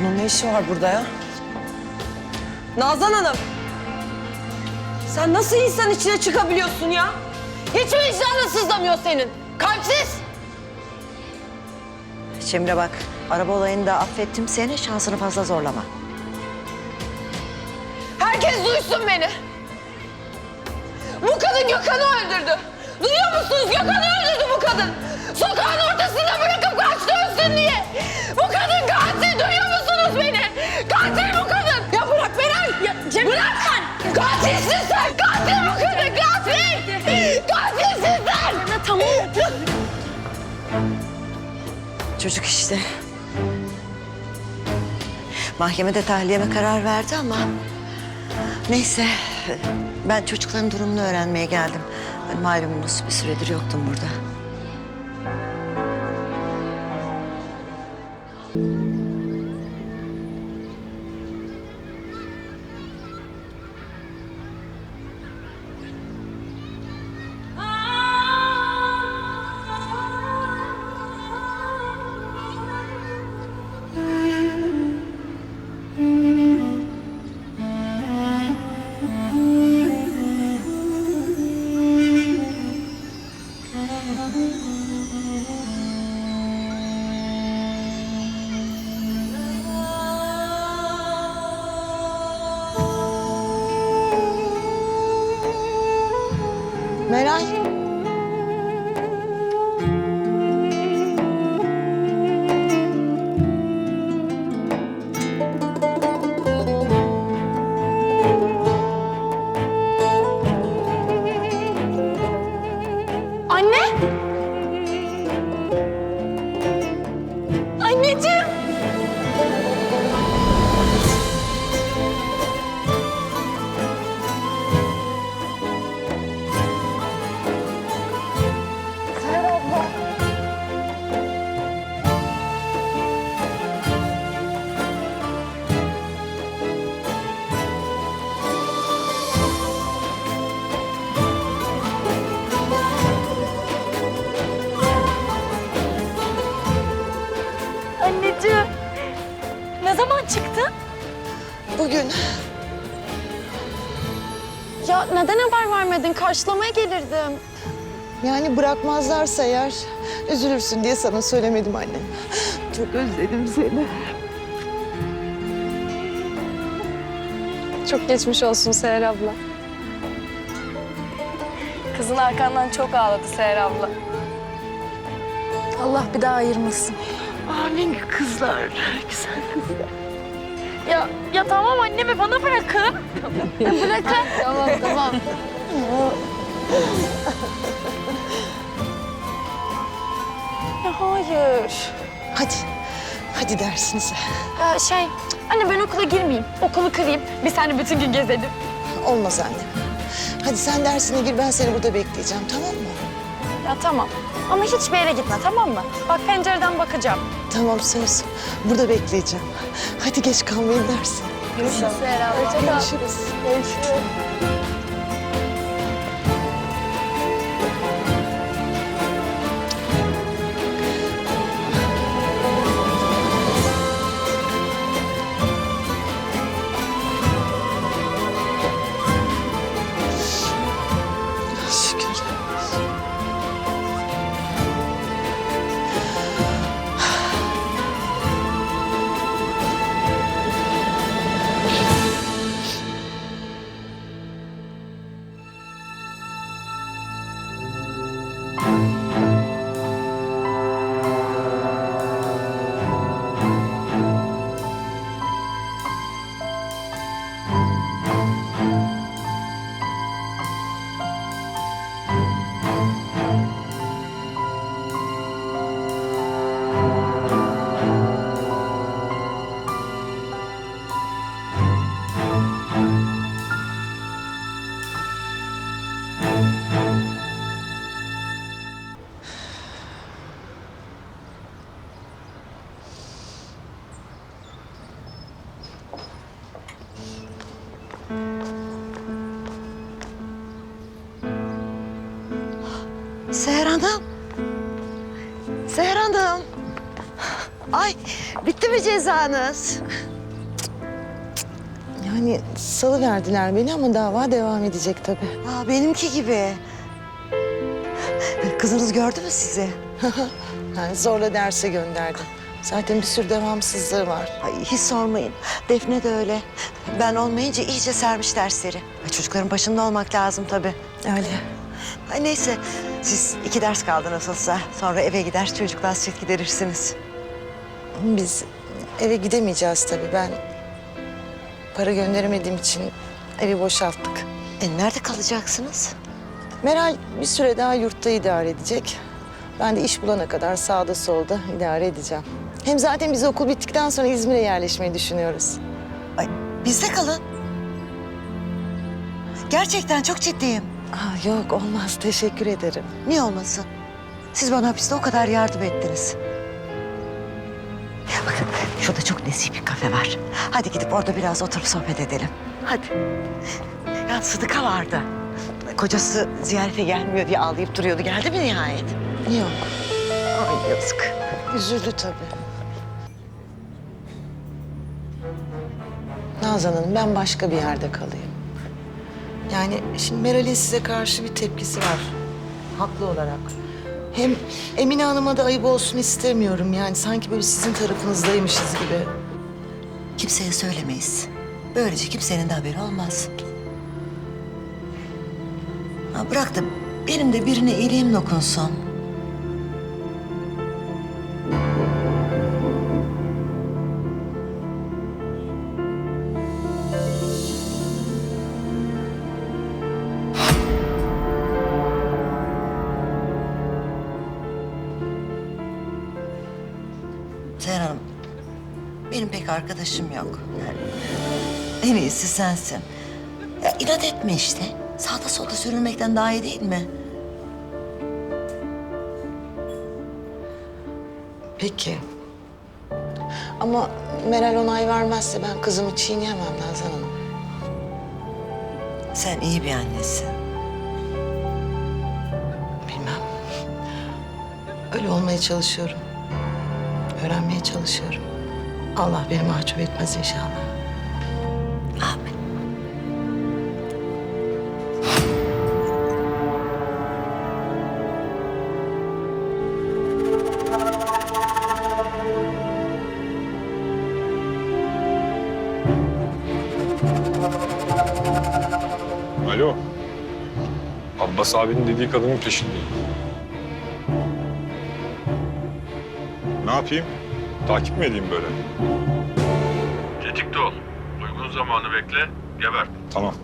Bunun ne işi var burada ya? Nazan Hanım! Sen nasıl insan içine çıkabiliyorsun ya? Hiç mi vicdanın sızlamıyor senin? Kalpsiz! Cemre bak, araba olayında affettim seni, şansını fazla zorlama. Herkes duysun beni. Bu kadın Gökhan'ı öldürdü. Duyuyor musunuz? Gökhan'ı öldürdü bu kadın. Sokağın ortasında Katilsin sen. Katil bu kadın. Katil. Katilsin sen. Tamam. Çocuk işte. Mahkemede tahliyeme karar verdi ama... Neyse, ben çocukların durumunu öğrenmeye geldim. Ben malumunuz bir süredir yoktum burada. Meral. Bugün Ya neden haber vermedin? Karşılamaya gelirdim. yani bırakmazlarsa eğer üzülürsün diye sana söylemedim annem. Çok özledim seni. Çok geçmiş olsun Seher abla. Kızın arkandan çok ağladı Seher abla. Allah bir daha ayırmasın. Amin kızlar, güzel kızlar. Ya ya tamam annemi bana bırakın. bırakın. tamam tamam. ya hayır. Hadi, hadi dersinize. Ya şey anne ben okula girmeyeyim. Okulu kırayım. Biz seninle bütün gün gezelim. Olmaz annem. Hadi sen dersine gir, ben seni burada bekleyeceğim, tamam mı? Ya tamam. Ama hiçbir yere gitme tamam mı? Bak pencereden bakacağım. Tamam söz. Burada bekleyeceğim. Hadi geç kalmayın dersin. Görüşürüz abla. Görüşürüz. Görüşürüz. Ay bitti mi cezanız? Yani salı verdiler beni ama dava devam edecek tabii. Aa, benimki gibi. Kızınız gördü mü sizi? Yani zorla derse gönderdim. Zaten bir sürü devamsızlığı var. Ay hiç sormayın. Defne de öyle. Ben olmayınca iyice sermiş dersleri. Ay, çocukların başında olmak lazım tabii. Öyle. Ay neyse siz iki ders kaldı nasılsa. Sonra eve gider çocukla hasret giderirsiniz. Biz eve gidemeyeceğiz tabii. Ben para gönderemediğim için evi boşalttık. E nerede kalacaksınız? Meral bir süre daha yurtta idare edecek. Ben de iş bulana kadar sağda solda idare edeceğim. Hem zaten biz okul bittikten sonra İzmir'e yerleşmeyi düşünüyoruz. Ay bizde kalın. Gerçekten çok ciddiyim. Aa, yok olmaz teşekkür ederim. Niye olmasın? Siz bana hapiste o kadar yardım ettiniz. Şurada çok nezih bir kafe var. Hadi gidip orada biraz oturup sohbet edelim. Hadi. Ya Sıdıka vardı. Kocası ziyarete gelmiyor diye ağlayıp duruyordu. Geldi mi nihayet? Yok Ay yazık. üzüldü tabii. Nazan Hanım ben başka bir yerde kalayım. Yani şimdi Meral'in size karşı bir tepkisi var. Haklı olarak. Hem Emine Hanım'a da ayıp olsun istemiyorum. Yani sanki böyle sizin tarafınızdaymışız gibi. Kimseye söylemeyiz. Böylece kimsenin de haberi olmaz. Ha, bırak da benim de birine iyiliğim dokunsun. Seher Hanım, benim pek arkadaşım yok. En iyisi sensin. Ya inat etme işte. Sağda solda sürünmekten daha iyi değil mi? Peki. Ama Meral onay vermezse ben kızımı çiğneyemem Nazan Hanım. Sen iyi bir annesin. Bilmem. Öyle olmaya çalışıyorum. Öğrenmeye çalışıyorum. Allah beni mahcup etmez inşallah. Amin. Alo. Abbas abinin dediği kadının peşindeyim. Ne yapayım? Takip mi edeyim böyle? Tetikte ol. Uygun zamanı bekle, geber. Tamam.